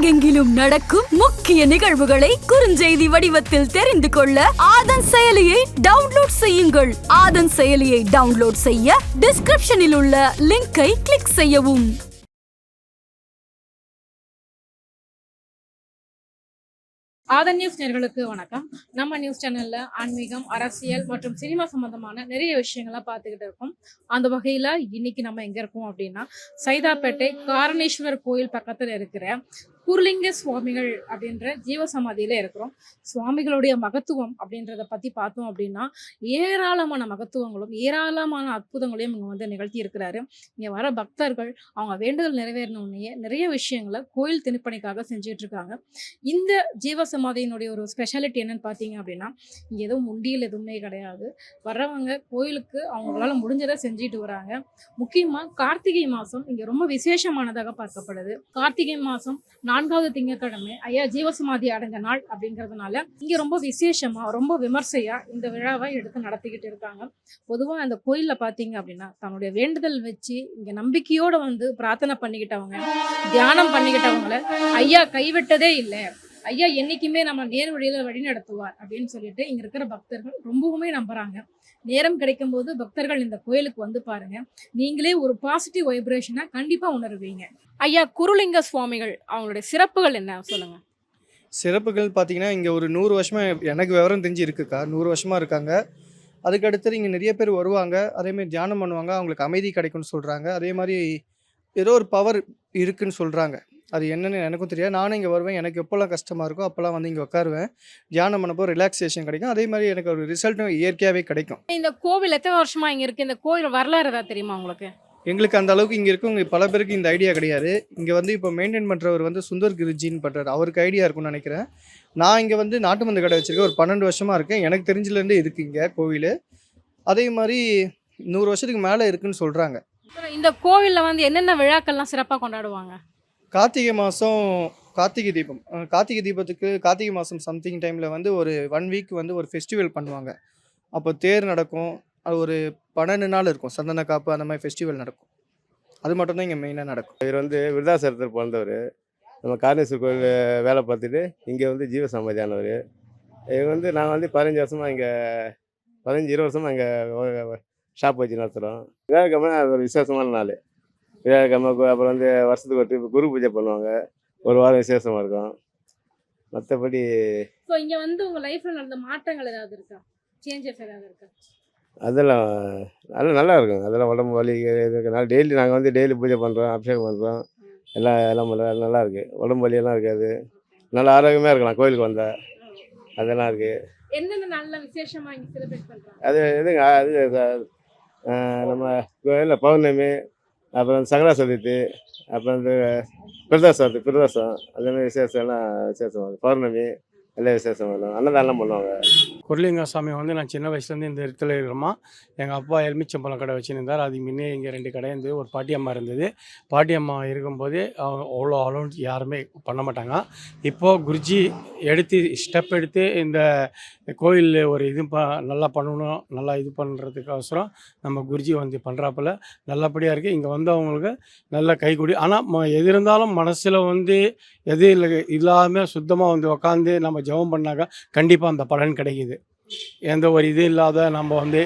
உலகெங்கிலும் நடக்கும் முக்கிய நிகழ்வுகளை குறுஞ்செய்தி வடிவத்தில் தெரிந்து கொள்ள ஆதன் செயலியை டவுன்லோட் செய்யுங்கள். ஆதன் செயலியை டவுன்லோட் செய்ய டிஸ்கிரிப்ஷனில் உள்ள லிங்கை கிளிக் செய்யவும். ஆதன் நியூஸ் நேர்களுக்கு வணக்கம். நம்ம நியூஸ் சேனல்ல ஆன்மீகம் அரசியல் மற்றும் சினிமா சம்பந்தமான நிறைய விஷயங்களை பார்த்துக்கிட்டு இருக்கோம். அந்த வகையில இன்னைக்கு நம்ம எங்க இருக்கோம் அப்படின்னா சைதாப்பேட்டை காரணேஸ்வர் கோயில் பக்கத்துல இருக்கிற குர்லிங்க சுவாமிகள் அப்படின்ற ஜீவசமாதியில இருக்கிறோம். சுவாமிகளுடைய மகத்துவம் அப்படின்றத பத்தி பார்த்தோம் அப்படின்னா ஏராளமான மகத்துவங்களும் ஏராளமான அற்புதங்களையும் இங்க வந்து நிகழ்த்தி இருக்கிறாரு. இங்க வர பக்தர்கள் அவங்க வேண்டுதல் நிறைவேறணுன்னே நிறைய விஷயங்களை கோயில் திணிப்பணிக்காக செஞ்சுட்டு இருக்காங்க. இந்த ஜீவசமாதியினுடைய ஒரு ஸ்பெஷாலிட்டி என்னன்னு பார்த்தீங்க அப்படின்னா இங்கே எதுவும் உண்டியில் எதுவுமே கிடையாது. வர்றவங்க கோயிலுக்கு அவங்களால முடிஞ்சதை செஞ்சுட்டு வராங்க. முக்கியமாக கார்த்திகை மாதம் இங்கே ரொம்ப விசேஷமானதாக பார்க்கப்படுது. கார்த்திகை மாதம் நான்காவது திங்கக்கிழமை ஐயா ஜீவசமாதி அடைஞ்ச நாள் அப்படிங்கிறதுனால இங்கே ரொம்ப விசேஷமாக ரொம்ப விமர்சையாக இந்த விழாவை எடுத்து நடத்திக்கிட்டு இருக்காங்க. பொதுவாக அந்த கோயிலில் பார்த்தீங்க அப்படின்னா தன்னுடைய வேண்டுதல் வச்சு இங்கே நம்பிக்கையோடு வந்து பிரார்த்தனை பண்ணிக்கிட்டவங்க தியானம் பண்ணிக்கிட்டவங்கள ஐயா கைவிட்டதே இல்லை. ஐயா என்னைக்குமே நம்ம நேர் வழியில வழி நடத்துவார் அப்படின்னு சொல்லிட்டு இங்க இருக்கிற பக்தர்கள் ரொம்பவுமே நம்புறாங்க. நேரம் கிடைக்கும் போது பக்தர்கள் இந்த கோயிலுக்கு வந்து பாருங்க. நீங்களே ஒரு பாசிட்டிவ் வைப்ரேஷனை கண்டிப்பா உணர்வீங்க. ஐயா குருலிங்க சுவாமிகள் அவங்களுடைய சிறப்புகள் என்ன? சொல்லுங்க. சிறப்புகள் பார்த்தீங்கன்னா இங்கே ஒரு நூறு வருஷமாக எனக்கு விவரம் தெரிஞ்சு இருக்குக்கா. நூறு வருஷமாக இருக்காங்க. அதுக்கு அடுத்தது இங்கே நிறைய பேர் வருவாங்க. அதேமாதிரி தியானம் பண்ணுவாங்க. அவங்களுக்கு அமைதி கிடைக்கும்னு சொல்கிறாங்க அதே மாதிரி ஏதோ ஒரு பவர் இருக்குன்னு சொல்கிறாங்க அது என்னன்னு எனக்கும் தெரியாது. நானும் இங்கே வருவேன். எனக்கு எப்போல்லாம் கஷ்டமாக இருக்கோ அப்போல்லாம் வந்து இங்கே உட்காருவேன் தியானம் பண்ணப்போ ரிலாக்ஸேஷன் கிடைக்கும். அதே மாதிரி எனக்கு ஒரு ரிசல்ட்டும் இயற்கையாகவே கிடைக்கும். இந்த கோவில் எத்தனை வருஷமா இங்க இருக்கு? இந்த கோயில் வரலாறு ஏதாவது தெரியுமா உங்களுக்கு? எங்களுக்கு அந்த அளவுக்கு இங்கே இருக்கவங்க பல பேருக்கு இந்த ஐடியா கிடையாது. இங்கே வந்து இப்போ மெயின்டைன் பண்ணுறவர் வந்து சுந்தர் கிரிஜின்னு பண்ணுறாரு அவருக்கு ஐடியா இருக்கும்னு நினைக்கிறேன். நான் இங்கே வந்து நாட்டு மருந்து கடை வச்சிருக்கேன். ஒரு பன்னெண்டு வருஷமாக இருக்கேன். எனக்கு தெரிஞ்சதுலேருந்து இருக்கு இங்கே கோவில். அதே மாதிரி நூறு வருஷத்துக்கு மேலே இருக்குன்னு சொல்கிறாங்க இந்த கோவில்ல வந்து என்னென்ன விழாக்கள்லாம் சிறப்பா கொண்டாடுவாங்க? கார்த்திகை மாதம் கார்த்திகை தீபம். கார்த்திகை தீபத்துக்கு கார்த்திகை மாதம் சம்திங் டைமில் வந்து ஒரு ஒன் வீக் வந்து ஒரு ஃபெஸ்டிவல் பண்ணுவாங்க. அப்போ தேர் நடக்கும். அது ஒரு பன்னெண்டு நாள் இருக்கும். சந்தன காப்பு அந்த மாதிரி ஃபெஸ்டிவல் நடக்கும். அது மட்டும்தான் இங்கே மெயினாக நடக்கும். இவர் வந்து விருதாசரத்தில் பிறந்தவர். நம்ம காரணேஸ்வர் கோயில் வேலை பார்த்துட்டு இங்கே வந்து ஜீவ சமாதியானவர் இவர் வந்து நாங்கள் வந்து பதினஞ்சு வருஷமாக இங்கே பதினஞ்சு இருபது வருஷமாக இங்கே ஷாப் வச்சு நடத்துகிறோம் விவேகமே ஒரு விசேஷமான நாள். விவேகமே அப்புறம் வந்து வருஷத்துக்கு ஒரு trip குரு பூஜை பண்ணுவாங்க. ஒரு வாரம் விசேஷமாக இருக்கும். மற்றபடி ஸோ இங்க வந்து உங்க லைஃப்ல நடந்த மாற்றங்கள் ஏதாவது இருக்கா? சேஞ்சஸ் ஏதாவது இருக்கா? அதெல்லாம் அதெல்லாம் நல்லா இருக்கும். அதெல்லாம் உடம்பு வலி இருக்கனால டெய்லி நாங்கள் வந்து டெய்லி பூஜை பண்ணுறோம் அபிஷேகம் பண்ணுறோம் எல்லாம் எல்லாம் பண்ணுறோம் நல்லா இருக்குது உடம்பு வலியெல்லாம் இருக்காது. நல்லா ஆரோக்கியமாக இருக்கலாம் கோயிலுக்கு வந்தால் அதெல்லாம் இருக்குது என்னென்ன நல்ல விசேஷமா இங்க செலிப்ரேட் பண்றாங்க? அது எதுங்க அது நம்ம கோயிலில் பௌர்ணமி அப்புறம் சங்கரா சதுர்த்தி அப்புறம் இந்த பிரதோஷம் பிரதோஷம் அதே மாதிரி விசேஷம் எல்லாம் விசேஷம். பௌர்ணமி நல்ல விசேஷம் பண்ணுவாங்க அன்னதானம் பண்ணுவாங்க. குருலிங்க சாமி வந்து நான் சின்ன வயசுலேருந்து இந்த இடத்துல இருக்கிறோமா எங்கள் அப்பா எலுமிச்சம்பழம் கடை வச்சுருந்தார். அதுக்கு முன்னே இங்கே ரெண்டு கடை இருந்தது. ஒரு பாட்டியம்மா இருந்தது. பாட்டியம்மா இருக்கும்போது அவங்க அவ்வளோ அலௌன்ஸ் யாருமே பண்ண மாட்டாங்க. இப்போது குருஜி எடுத்து ஸ்டெப் எடுத்து இந்த கோயில் ஒரு இது ப நல்லா பண்ணணும் நல்லா இது பண்ணுறதுக்கோசரம் நம்ம குருஜி வந்து பண்ணுறாப்புல நல்லபடியாக இருக்குது இங்கே வந்தவங்களுக்கு நல்ல கைகூடி. ஆனால் ம எது இருந்தாலும் மனசில் வந்து எது இல்லை இல்லாமல் சுத்தமாக வந்து உக்காந்து நம்ம ஜெபம் பண்ணாக்கா கண்டிப்பாக அந்த பலன் கிடைக்குது. எந்த ஒரு இது இல்லாத நம்ம வந்து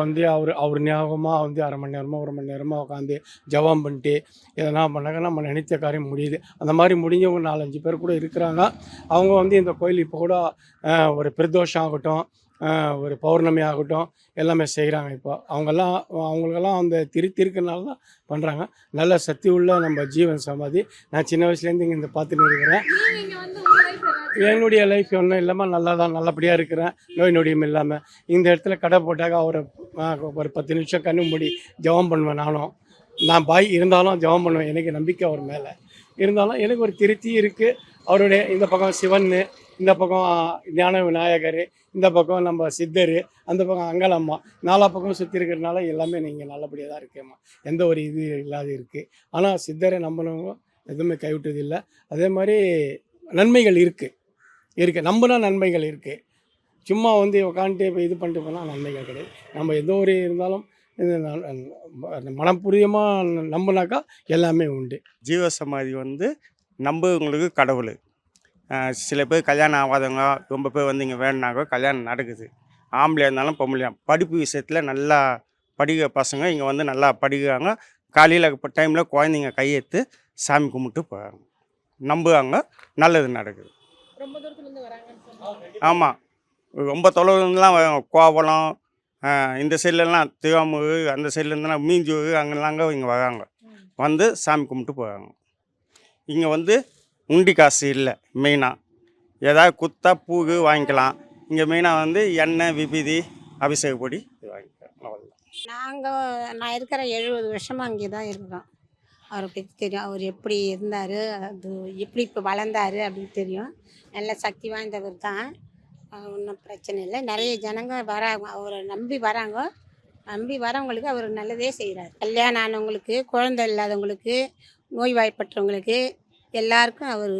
வந்து அவர் அவர் ஞாபகமாக வந்து அரை மணி நேரமாக ஒரு மணி நேரமாக உட்காந்து ஜெபம் பண்ணிட்டு எதனா பண்ணாக்க நம்ம நினைத்த காரியம் முடியுது. அந்த மாதிரி முடிஞ்சவங்க நாலஞ்சு பேர் கூட இருக்கிறாங்க. அவங்க வந்து இந்த கோயில் இப்போ கூட ஒரு பிரதோஷம் ஆகட்டும் ஒரு பௌர்ணமி ஆகட்டும் எல்லாமே செய்கிறாங்க இப்போ. அவங்கெல்லாம் அவங்களுக்கெல்லாம் அந்த திரு திருக்கனால தான் பண்ணுறாங்க நல்ல சக்தி உள்ள நம்ம ஜீவன் சமாதி. நான் சின்ன வயசுலேருந்து இங்கே இந்த பார்த்துட்டு இருக்கிறேன். என்னுடைய லைஃப் ஒன்றும் இல்லாமல் நல்லா தான் நல்லபடியாக இருக்கிறேன். நோய் நொடியும் இல்லாமல் இந்த இடத்துல கடை போட்டாக்க ஒரு ஒரு பத்து நிமிஷம் கண்ணு மூடி ஜெபம் பண்ணுவேன் நானும். நான் பாய் இருந்தாலும் ஜெபம் பண்ணுவேன். எனக்கு நம்பிக்கை அவர் மேலே. இருந்தாலும் எனக்கு ஒரு திருப்தி இருக்குது அவருடைய இந்த பக்கம் சிவன் இந்த பக்கம் ஞான விநாயகர் இந்த பக்கம் நம்ம சித்தர் அந்த பக்கம் அங்கலம்மா. நாலா பக்கம் சுற்றி இருக்கிறனால எல்லாமே நீங்கள் நல்லபடியாக தான் இருக்கேம்மா. எந்த ஒரு இது இல்லாத இருக்குது ஆனால் சித்தரை நம்பினவங்க எதுவுமே கைவிட்டதில்லை. அதே மாதிரி நன்மைகள் இருக்குது இருக்குது நம்பினா நன்மைகள் இருக்குது சும்மா வந்து உட்காந்துட்டு இப்போ இது பண்ணிட்டு போனால் நன்மைகள் கிடையாது. நம்ம எந்த ஒரு இருந்தாலும் மனப்பூர்வமாக நம்பினாக்கா எல்லாமே உண்டு. ஜீவ சமாதி வந்து நம்புவங்களுக்கு கடவுள். சில பேர் கல்யாணம் ஆகாதவங்க ரொம்ப பேர் வந்து இங்கே வேணுனாக்கோ கல்யாணம் நடக்குது. ஆம்பளையாக இருந்தாலும் பொம்பளையா. படிப்பு விஷயத்தில் நல்லா படிக்கிற பசங்க இங்கே வந்து நல்லா படிக்கிறாங்க. காலையில் டைமில் குழந்தைங்க கையெழுத்து சாமி கும்பிட்டு போகிறாங்க நம்புவாங்க நல்லது நடக்குது. ரொம்ப தூரத்துல இருந்து வராங்கன்னு சொன்னாங்க. ஆமாம் ரொம்ப தொலைவுலாம் கோவலம் இந்த சைட்லலாம் திருவாமூர் அந்த சைட்லேருந்துலாம் மீஞ்சூர் அங்கெல்லாங்க இங்கே வராங்க. வந்து சாமி கும்பிட்டு போகிறாங்க இங்கே வந்து உண்டி காசு இல்லை மெயினாக ஏதாவது குத்தா பூ வாங்கிக்கலாம். இங்கே மெயினாக வந்து எண்ணெய் விபூதி அபிஷேக பொடி இது வாங்கிக்கலாம். நாங்கள் நான் இருக்கிற எழுபது வருஷமாக அங்கே தான் இருக்கிறோம் அவரை பற்றி தெரியும். அவர் எப்படி இருந்தார் அது எப்படி இப்போ வளர்ந்தாரு அப்படின்னு தெரியும். நல்ல சக்தி வாய்ந்தவர் தான். ஒன்றும் பிரச்சனை இல்லை. நிறைய ஜனங்க வராங்க. அவரை நம்பி வராங்க. நம்பி வரவங்களுக்கு அவர் நல்லதே செய்கிறார் கல்யாணம் ஆனவங்களுக்கு குழந்தை இல்லாதவங்களுக்கு நோய்வாய்ப்பட்டவங்களுக்கு எல்லாருக்கும் அவர்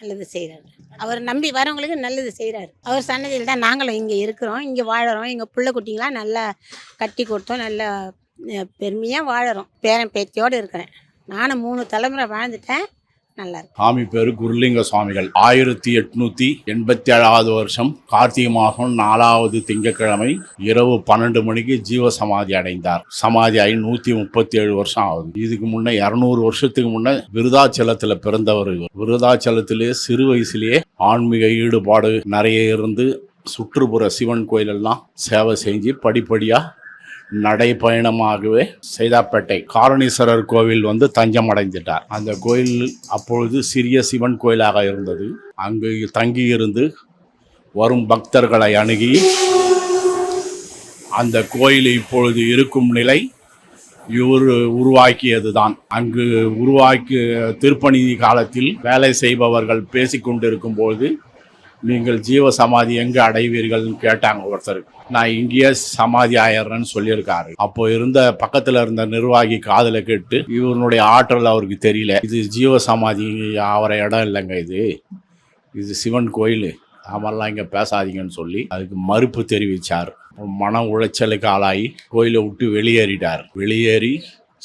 நல்லது செய்கிறார் அவர் நம்பி வரவங்களுக்கு நல்லது செய்கிறார் அவர் சன்னதியில் தான் நாங்களும் இங்கே இருக்கிறோம். இங்கே வாழறோம். எங்கள் பிள்ளை குட்டிங்களாம் நல்லா கட்டி கொடுத்தோம். நல்லா பெருமையாக வாழறோம். பேரன் பேத்தியோடு இருக்கிறேன். நானும் மூணு தலைமுறை வாழ்ந்துட்டேன். நல்லா சாமி பேரு குருலிங்க சுவாமிகள். ஆயிரத்தி எட்நூத்தி எண்பத்தி ஏழாவது வருஷம் கார்த்திகை மாதம் நாலாவது திங்கட்கிழமை இரவு பன்னெண்டு மணிக்கு ஜீவ சமாதி அடைந்தார். சமாதி ஆகி நூத்தி முப்பத்தி ஏழு வருஷம் ஆகுது. இதுக்கு முன்ன இருநூறு வருஷத்துக்கு முன்ன விருதாச்சலத்துல பிறந்தவர் விருதாச்சலத்திலேயே விருதாச்சலத்திலே சிறு வயசுலேயே ஆன்மீக ஈடுபாடு நிறைய இருந்து சுற்றுப்புற சிவன் கோயிலெல்லாம் சேவை செஞ்சு படிப்படியாக நடைப்பயணமாகவே சைதாப்பேட்டை காரணீஸ்வரர் கோவில் வந்து தஞ்சம் அடைந்துட்டார் அந்த கோயில் அப்பொழுது சிறிய சிவன் கோயிலாக இருந்தது. அங்கு தங்கியிருந்து வரும் பக்தர்களை அணுகி அந்த கோயில் இப்பொழுது இருக்கும் நிலை இவர் உருவாக்கியது தான் அங்கு உருவாக்கிய திருப்பணி காலத்தில் வேலை செய்பவர்கள் பேசிக்கொண்டிருக்கும் பொழுது நீங்கள் ஜீவ சமாதி எங்கே அடைவீர்கள்னு கேட்டாங்க ஒருத்தர். நான் இங்கேயே சமாதி ஆயிடுறேன்னு சொல்லியிருக்காரு. அப்போ இருந்த பக்கத்தில் இருந்த நிர்வாகி காதில் கேட்டு இவனுடைய ஆற்றல் அவருக்கு தெரியல. இது ஜீவ சமாதி ஆகிற இடம் இல்லைங்க இது. இது சிவன் கோயில். அவெல்லாம் இங்கே பேசாதீங்கன்னு சொல்லி அதுக்கு மறுப்பு தெரிவித்தார் மன உளைச்சலுக்கு ஆளாகி கோயிலை விட்டு வெளியேறிட்டார். வெளியேறி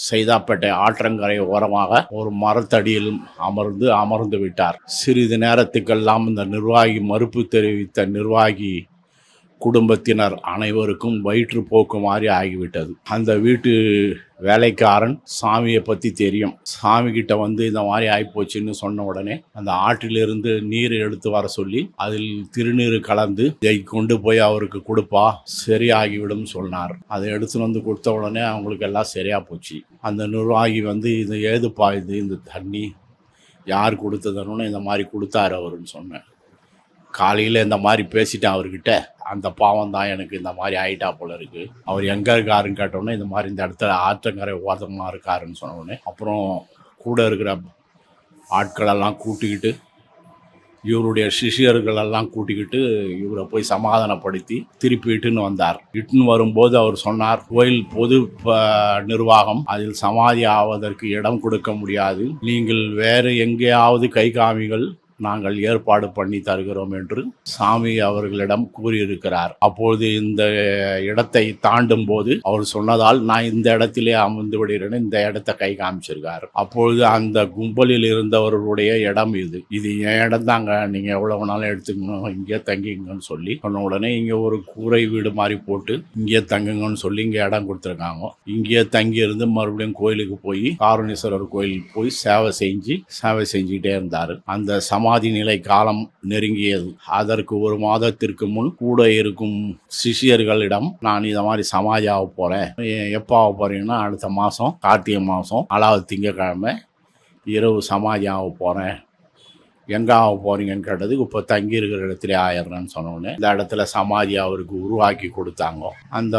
சைதாப்பேட்டை ஆற்றங்கரை ஓரமாக ஒரு மரத்தடியில் அமர்ந்து அமர்ந்து விட்டார். சிறிது நேரத்துக்கெல்லாம் இந்த நிர்வாகி மறுப்பு தெரிவித்த நிர்வாகி குடும்பத்தினர் அனைவருக்கும் வயிற்றுப்போக்கு மாதிரி ஆகிவிட்டது. அந்த வீட்டு வேலைக்காரன் சாமியை பற்றி தெரியும். சாமி கிட்ட வந்து இந்த மாதிரி ஆகிப்போச்சுன்னு சொன்ன உடனே அந்த ஆற்றிலிருந்து நீர் எடுத்து வர சொல்லி அதில் திருநீர் கலந்து இதை கொண்டு போய் அவருக்கு கொடுப்பா சரியாகிவிடும் சொன்னார். அதை எடுத்துன்னு வந்து கொடுத்த உடனே அவங்களுக்கு எல்லாம் சரியாக போச்சு. அந்த நிர்வாகி வந்து இது ஏதுப்பா இது? இந்த தண்ணி யார் கொடுத்ததுன்னு இந்த மாதிரி கொடுத்தாரு அவருன்னு சொன்னேன் காலையில் இந்த மாதிரி பேசிட்டேன் அவர்கிட்ட அந்த பாவம் தான் எனக்கு இந்த மாதிரி ஆயிட்டா போல இருக்கு. அவர் எங்கே இருக்காருன்னு கேட்டோன்னே இந்த மாதிரி இந்த இடத்துல ஆற்றங்கரை ஓரமாக இருக்காருன்னு சொன்னோடனே அப்புறம் கூட இருக்கிற ஆட்களெல்லாம் கூட்டிக்கிட்டு இவருடைய சிஷியர்களெல்லாம் கூட்டிக்கிட்டு இவரை போய் சமாதானப்படுத்தி திருப்பி இட்டுன்னு வந்தார். இட்டுன்னு வரும்போது அவர் சொன்னார் கோயில் பொது ப- நிர்வாகம் அதில் சமாதி ஆவதற்கு இடம் கொடுக்க முடியாது. நீங்கள் வேறு எங்கேயாவது கை காமிகள் நாங்கள் ஏற்பாடு பண்ணி தருகிறோம் என்று சாமி அவர்களிடம் கூறியிருக்கிறார். அப்பொழுது இந்த இடத்தை தாண்டும் போது அவர் சொன்னதால் நான் இந்த இடத்திலே அமர்ந்து விடுகிறேன். இந்த இடத்தை கை காமிச்சிருக்கார். அப்பொழுது அந்த கும்பலில் இருந்தவர்களுடைய இடம் இது. இது என் இடம் தாங்க. நீங்க எவ்வளவு நாளும் எடுத்துக்கணும். இங்கே தங்கிங்கன்னு சொல்லி சொன்ன உடனே இங்க ஒரு கூரை வீடு மாதிரி போட்டு இங்கே தங்குங்கன்னு சொல்லி இங்க இடம் கொடுத்துருக்காங்க. இங்கேயே தங்கி இருந்து மறுபடியும் கோயிலுக்கு போய் காரணீஸ்வரர் கோயிலுக்கு போய் சேவை செஞ்சு சேவை செஞ்சுக்கிட்டே இருந்தார். அந்த சம சமாதி நிலை காலம் நெருங்கியது. அதற்கு ஒரு மாதத்திற்கு முன் கூட இருக்கும் சிஷியர்களிடம் நான் இதை மாதிரி சமாதி ஆக எப்போ ஆக போகிறீங்கன்னா அடுத்த மாதம் கார்த்திகை மாதம் நாலாவது திங்கக்கிழமை இரவு சமாதி ஆக எங்க ஆக போறீங்கன்னு கேட்டதுக்கு இப்போ தங்கி இருக்கிற இடத்துல ஆயிடுறேன்னு சொன்னோன்னே இந்த இடத்துல சமாதி அவருக்கு உருவாக்கி கொடுத்தாங்க. அந்த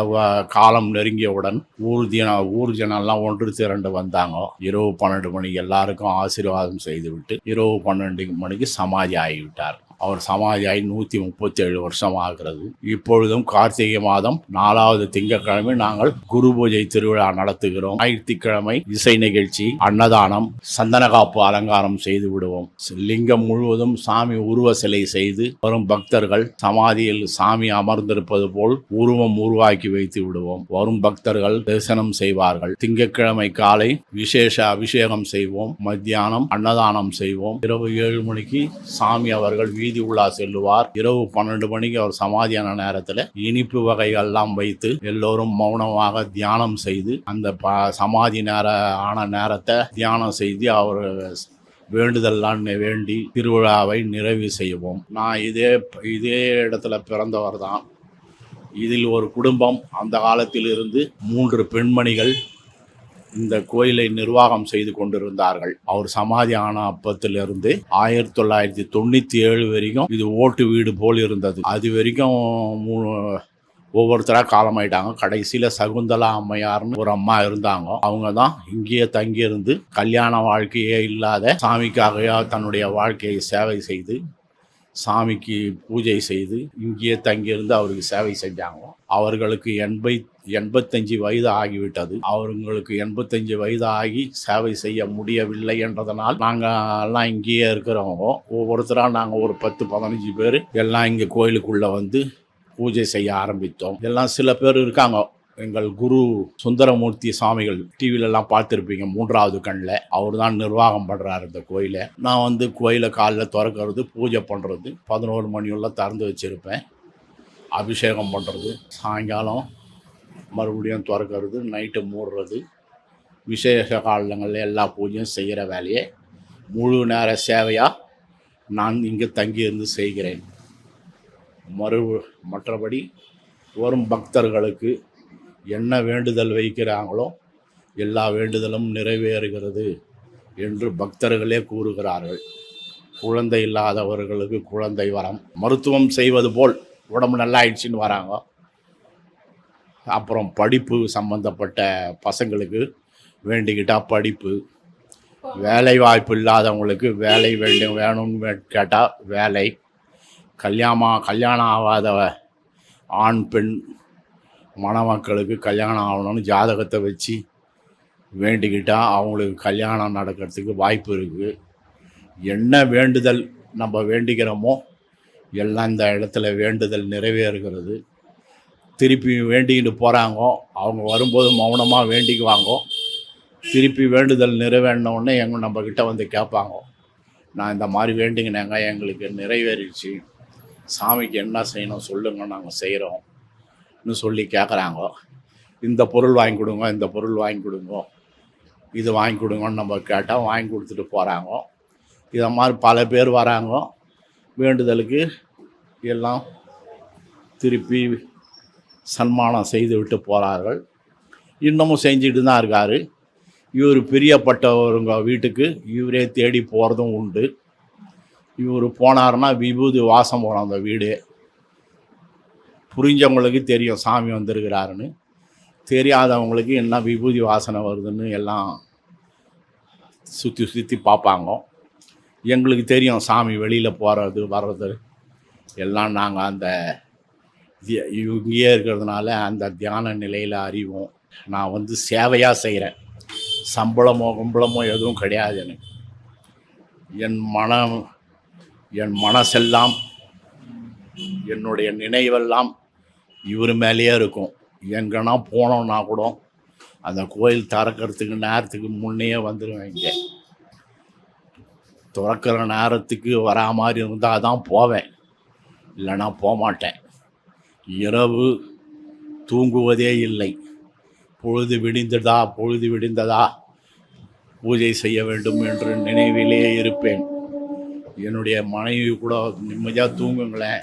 காலம் நெருங்கியவுடன் ஊர் தின ஊர் ஜனம்லாம் ஒன்று திரண்டு வந்தாங்க. இரவு பன்னெண்டு மணிக்கு எல்லாருக்கும் ஆசீர்வாதம் செய்துவிட்டு இரவு பன்னெண்டு மணிக்கு சமாதி ஆகிவிட்டார். அவர் சமாதியாகி நூற்றி முப்பத்தேழு வருஷம் ஆகிறது இப்பொழுதும் கார்த்திகை மாதம் நாலாவது திங்கட்கிழமை நாங்கள் குரு பூஜை திருவிழா நடத்துகிறோம். ஞாயிற்றுக்கிழமை இசை நிகழ்ச்சி அன்னதானம் சந்தனகாப்பு அலங்காரம் செய்து விடுவோம். லிங்கம் முழுவதும் சாமி உருவ சிலை செய்து வரும் பக்தர்கள் சமாதியில் சாமி அமர்ந்திருப்பது போல் உருவம் உருவாக்கி வைத்து விடுவோம். வரும் பக்தர்கள் தரிசனம் செய்வார்கள். திங்கட்கிழமை காலை விசேஷ அபிஷேகம் செய்வோம். மத்தியானம் அன்னதானம் செய்வோம். இரவு ஏழு மணிக்கு சாமி அவர்கள் வீதி உலா செல்லுவார். இரவு பன்னெண்டு மணிக்கு அவர் சமாதியான நேரத்தில் இனிப்பு வகைகள்லாம் வைத்து எல்லோரும் மௌனமாக தியானம் செய்து அந்த ப சமாதி நேர ஆன நேரத்தை தியானம் செய்து அவர் வேண்டுதல்லாம் வேண்டி திருவிழாவை நிறைவு செய்வோம். நான் இதே இதே இடத்துல பிறந்தவர் தான். இதில் ஒரு குடும்பம். அந்த காலத்தில் இருந்து மூன்று பெண்மணிகள் இந்த கோயிலை நிர்வாகம் செய்து கொண்டிருந்தார்கள். அவர் சமாதி ஆன அப்பத்திலிருந்து ஆயிரத்தி தொள்ளாயிரத்தி தொண்ணூத்தி ஏழு வரைக்கும் இது ஓட்டு வீடு போல் இருந்தது. அது வரைக்கும் ஒவ்வொருத்தராக காலமாயிட்டாங்க. கடைசியில் சகுந்தலா அம்மையார்னு ஒரு அம்மா இருந்தாங்க. அவங்க தான் இங்கேயே தங்கியிருந்து கல்யாண வாழ்க்கையே இல்லாத சாமிக்காக தன்னுடைய வாழ்க்கையை சேவை செய்து சாமிக்கு பூஜை செய்து இங்கேயே தங்கியிருந்து அவருக்கு சேவை செஞ்சாங்க. அவர்களுக்கு எண்பை எண்பத்தஞ்சு வயது ஆகிவிட்டது. அவங்களுக்கு எண்பத்தஞ்சு வயது ஆகி சேவை செய்ய முடியவில்லை என்றதனால் நாங்கள் எல்லாம் இங்கேயே இருக்கிறவங்க ஒவ்வொருத்தராக நாங்கள் ஒரு பத்து பதினஞ்சு பேர் எல்லாம் இங்கே கோயிலுக்குள்ளே வந்து பூஜை செய்ய ஆரம்பித்தோம். எல்லாம் சில பேர் இருக்காங்க. எங்கள் குரு சுந்தரமூர்த்தி சுவாமிகள் டிவிலெல்லாம் பார்த்துருப்பீங்க மூன்றாவது கண்ணில். அவர் தான் நிர்வாகம் பண்ணுறாரு இந்த கோயிலை. நான் வந்து கோயிலை காலில் திறக்கிறது பூஜை பண்ணுறது பதினோரு மணியுள்ள திறந்து வச்சுருப்பேன். அபிஷேகம் பண்ணுறது சாயங்காலம் மறுபடியும் திறக்கிறது நைட்டு மூடுறது விசேஷ காலங்களில் எல்லா பூஜையும் செய்கிற வேலையை முழு நேர சேவையாக நான் இங்கே தங்கியிருந்து செய்கிறேன். மறு மற்றபடி வரும் பக்தர்களுக்கு என்ன வேண்டுதல் வைக்கிறாங்களோ எல்லா வேண்டுதலும் நிறைவேறுகிறது என்று பக்தர்களே கூறுகிறார்கள். குழந்தை இல்லாதவர்களுக்கு குழந்தை வரம் மருத்துவம் செய்வது போல் உடம்பு நல்லாயிடுச்சின்னு வராங்க. அப்புறம் படிப்பு சம்பந்தப்பட்ட பசங்களுக்கு வேண்டிக்கிட்டா படிப்பு. வேலை வாய்ப்பு இல்லாதவங்களுக்கு வேலை வேண்டும் வேணும்னு கேட்டால் வேலை. கல்யாணம் கல்யாணம் ஆகாத ஆண் பெண் மணமக்களுக்கு கல்யாணம் ஆகணும்னு ஜாதகத்தை வச்சு வேண்டிக்கிட்டா அவங்களுக்கு கல்யாணம் நடக்கிறதுக்கு வாய்ப்பு இருக்குது என்ன வேண்டுதல் நம்ம வேண்டிக்கிறோமோ எல்லாம் இந்த இடத்துல வேண்டுதல் நிறைவேறுகிறது. திருப்பி வேண்டிக்கிட்டு போகிறாங்க அவங்க வரும்போது மௌனமாக வேண்டிக்குவாங்க திருப்பி வேண்டுதல் நிறைவேறினோடனே எங்கள் நம்மக்கிட்ட வந்து கேட்பாங்க நான் இந்த மாதிரி வேண்டிங்கினேங்க எங்களுக்கு நிறைவேறிடுச்சு சாமிக்கு என்ன செய்யணும் சொல்லுங்க நாங்கள் செய்கிறோம்னு சொல்லி கேட்குறாங்க இந்த பொருள் வாங்கி கொடுங்க இந்த பொருள் வாங்கி கொடுங்க இது வாங்கி கொடுங்கன்னு நம்ம கேட்டால் வாங்கி கொடுத்துட்டு போகிறாங்க இதை மாதிரி பல பேர் வராங்க வேண்டுதலுக்கு எல்லாம் திருப்பி சன்மானம் செய்துவிட்டு போகிறார்கள் இன்னமும் செஞ்சுட்டு தான் இருக்கார். இவர் பிரியப்பட்டவருங்க வீட்டுக்கு இவரே தேடி போகிறதும் உண்டு. இவர் போனாருன்னா விபூதி வாசம் போகிறோம் அந்த வீடு. புரிஞ்சவங்களுக்கு தெரியும் சாமி வந்திருக்கிறாருன்னு. தெரியாதவங்களுக்கு என்ன விபூதி வாசனை வருதுன்னு எல்லாம் சுற்றி சுற்றி பார்ப்பாங்க. எங்களுக்கு தெரியும் சாமி வெளியில் போகிறது வர்றது. எல்லாம் நாங்கள் அந்த இங்கேயே இருக்கிறதுனால அந்த தியான நிலையில் அறிவோம். நான் வந்து சேவையாக செய்கிறேன் சம்பளமோ கும்பளமோ எதுவும் கிடையாது எனக்கு. என் மனம் என் மனசெல்லாம் என்னுடைய நினைவெல்லாம் இவர் மேலேயே இருக்கும். எங்கன்னா போனோம்னா கூட அந்த கோயில் திறக்கிறதுக்கு நேரத்துக்கு முன்னையே வந்துடுவேன் இங்கே. திறக்கிற நேரத்துக்கு வரா மாதிரி இருந்தால் தான் போவேன். இல்லைன்னா போக மாட்டேன் இரவு தூங்குவதே இல்லை. பொழுது விடிந்ததா பொழுது விடிந்ததா? பூஜை செய்ய வேண்டும் என்று நினைவிலே இருப்பேன். என்னுடைய மனைவி கூட நிம்மதியாக தூங்குங்களேன்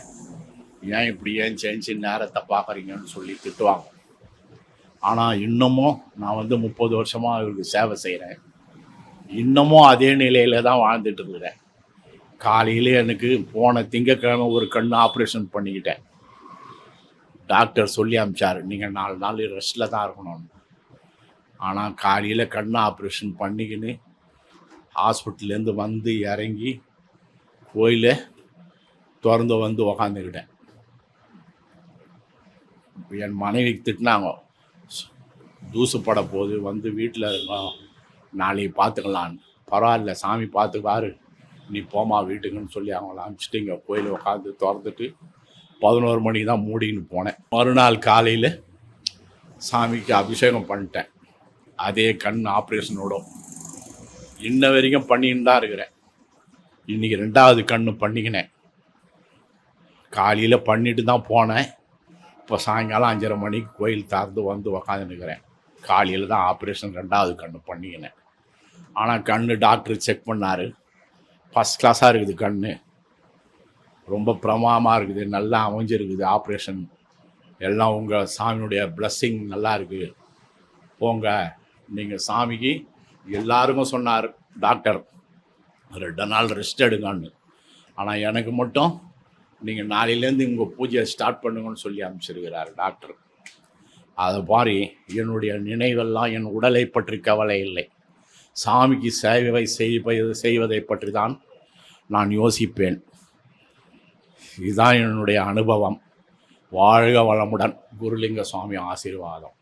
ஏன் இப்படி ஏன் செஞ்சு நேரத்தை பார்க்குறீங்கன்னு சொல்லி திட்டுவாங்க. ஆனால் இன்னமும் நான் வந்து முப்பது வருஷமாக அவருக்கு சேவை செய்கிறேன் இன்னமும் அதே நிலையில தான் வாழ்ந்துட்டு இருக்கிறேன். காலையில் எனக்கு போன திங்கக்கிழமை ஒரு கண் ஆப்ரேஷன் பண்ணிக்கிட்டேன். டாக்டர் சொல்லி அமிச்சார். நீங்கள் நாலு நாள் ரெஸ்ட்டில் தான் இருக்கணும்னு. ஆனால் காலையில் கண் ஆப்ரேஷன் பண்ணிக்கின்னு ஹாஸ்பிட்டல்லேருந்து வந்து இறங்கி கோயிலை திறந்து வந்து உக்காந்துக்கிட்டேன். என் மனைவி திட்டினாங்க தூசு பட போகுது வந்து வீட்டில் இருக்கோம் நாளைக்கு பார்த்துக்கலான்னு பரவாயில்ல சாமி பார்த்துக்காரு நீ போமா வீட்டுக்குன்னு சொல்லி அவங்கள அனுப்பிச்சிட்டு இங்கே கோயில் உட்காந்து திறந்துட்டு பதினோரு மணிக்கு தான் மூடின்னு போனேன். மறுநாள் காலையில் சாமிக்கு அபிஷேகம் பண்ணிட்டேன். அதே கண் ஆப்ரேஷனோட இன்ன வரைக்கும் பண்ணின்னு தான் இருக்கிறேன். இன்றைக்கி ரெண்டாவது கண் பண்ணிக்கினேன். காலையில் பண்ணிட்டு தான் போனேன். இப்போ சாயங்காலம் அஞ்சரை மணிக்கு கோயில் திறந்து வந்து உக்காந்துருக்கிறேன் காலையில் தான் ஆப்ரேஷன் ரெண்டாவது கண் பண்ணிக்கினேன். ஆனால் கண் டாக்டர் செக் பண்ணார். ஃபஸ்ட் கிளாஸாக இருக்குது கண்ணு. ரொம்ப பிரமாதமாக இருக்குது. நல்லா அமைஞ்சிருக்குது. ஆப்ரேஷன் எல்லாம் உங்கள் சாமியுடைய பிளஸ்ஸிங் நல்லா இருக்குது போங்க. நீங்கள் சாமிக்கு எல்லாருக்கும் சொன்னார் டாக்டர் ரெண்டு நாள் ரெஸ்ட் எடுங்கன்னு. ஆனால் எனக்கு மட்டும் நீங்கள் நாளையிலேருந்து உங்கள் பூஜையை ஸ்டார்ட் பண்ணுங்கன்னு சொல்லி அனுப்பிச்சிருக்கிறார் டாக்டர். அதை மாதிரி என்னுடைய நினைவெல்லாம் என் உடலை பற்றி கவலை இல்லை. சாமிக்கு சேவை செய்வது செய்வதை பற்றி தான் நான் யோசிப்பேன். இதுதான் என்னுடைய அனுபவம். வாழ்க வளமுடன் குருலிங்க சுவாமி ஆசீர்வாதம்.